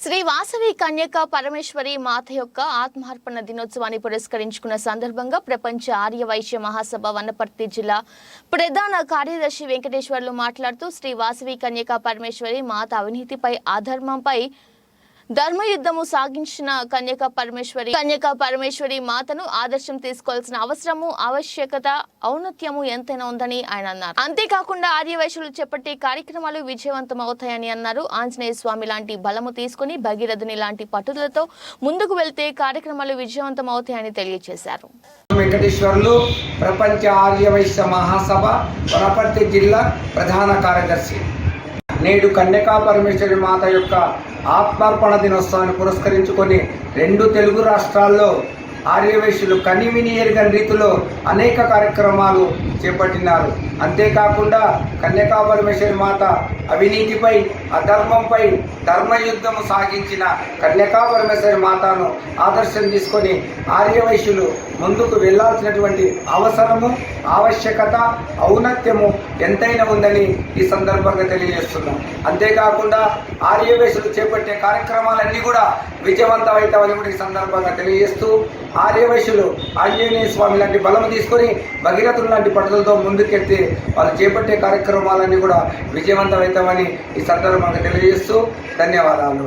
శ్రీ వాసవి కన్యక పరమేశ్వరి మాత యొక్క ఆత్మార్పణ దినోత్సవాన్ని పురస్కరించుకున్న సందర్భంగా ప్రపంచ ఆర్య వైశ్య మహాసభ వనపర్తి జిల్లా ప్రధాన కార్యదర్శి వెంకటేశ్వర్లు మాట్లాడుతూ శ్రీ వాసవి కన్యక పరమేశ్వరి మాత అవినీతిపై అధర్మంపై ధర్మయుద్ధము సాగించిన కన్యక పరమేశ్వరి కన్యక పరమేశ్వరి మాతను ఆదర్శం తీసుకోవాల్సిన అవసరము ఆవశ్యకత ఔన్నత్యము ఎంతైనా ఉందని ఆయన అన్నారు. అంతేకాకుండా ఆర్యవైశ్యులు చేపట్టే కార్యక్రమాలు విజయవంతం అవుతాయని అన్నారు. ఆంజనేయ స్వామి లాంటి బలము తీసుకుని భగీరథుని లాంటి పట్టుదలతో ముందుకు వెళ్తే కార్యక్రమాలు విజయవంతం అవుతాయని తెలియజేశారు. వెంకటేశ్వర్లు ప్రపంచ ఆర్యవైశ్య మహాసభ వనపర్తి జిల్లా ప్రధాన కార్యదర్శి. నేడు కన్యకా పరమేశ్వరి మాత యొక్క ఆత్మార్పణ దినోత్సవాన్ని పురస్కరించుకొని రెండు తెలుగు రాష్ట్రాల్లో ఆర్యవేశ్యులు కనివిని రీతిలో అనేక కార్యక్రమాలు చేపట్టినారు. అంతేకాకుండా కన్యకా పరమేశ్వరి మాత అవినీతిపై అధర్మంపై ధర్మయుద్ధము సాగించిన కన్యకా పరమేశ్వరి మాతను ఆదర్శం తీసుకొని ఆర్యవైశ్యులు ముందుకు వెళ్ళాల్సినటువంటి అవసరము ఆవశ్యకత ఔన్నత్యము ఎంతైనా ఉందని ఈ సందర్భంగా తెలియజేస్తున్నాం. అంతేకాకుండా ఆర్యవైశ్యులు చేపట్టే కార్యక్రమాలన్నీ కూడా విజయవంతమవుతామని కూడా ఈ సందర్భంగా తెలియజేస్తూ ఆర్యవైశ్యులు ఆంజనేయ స్వామి లాంటి బలము తీసుకొని భగీరథులు లాంటి పట్టుదలతో ముందుకెత్తి వాళ్ళు చేపట్టే కార్యక్రమాలన్నీ కూడా విజయవంతమవుతామని ఈ సందర్భంగా తెలియజేస్తూ ధన్యవాదాలు.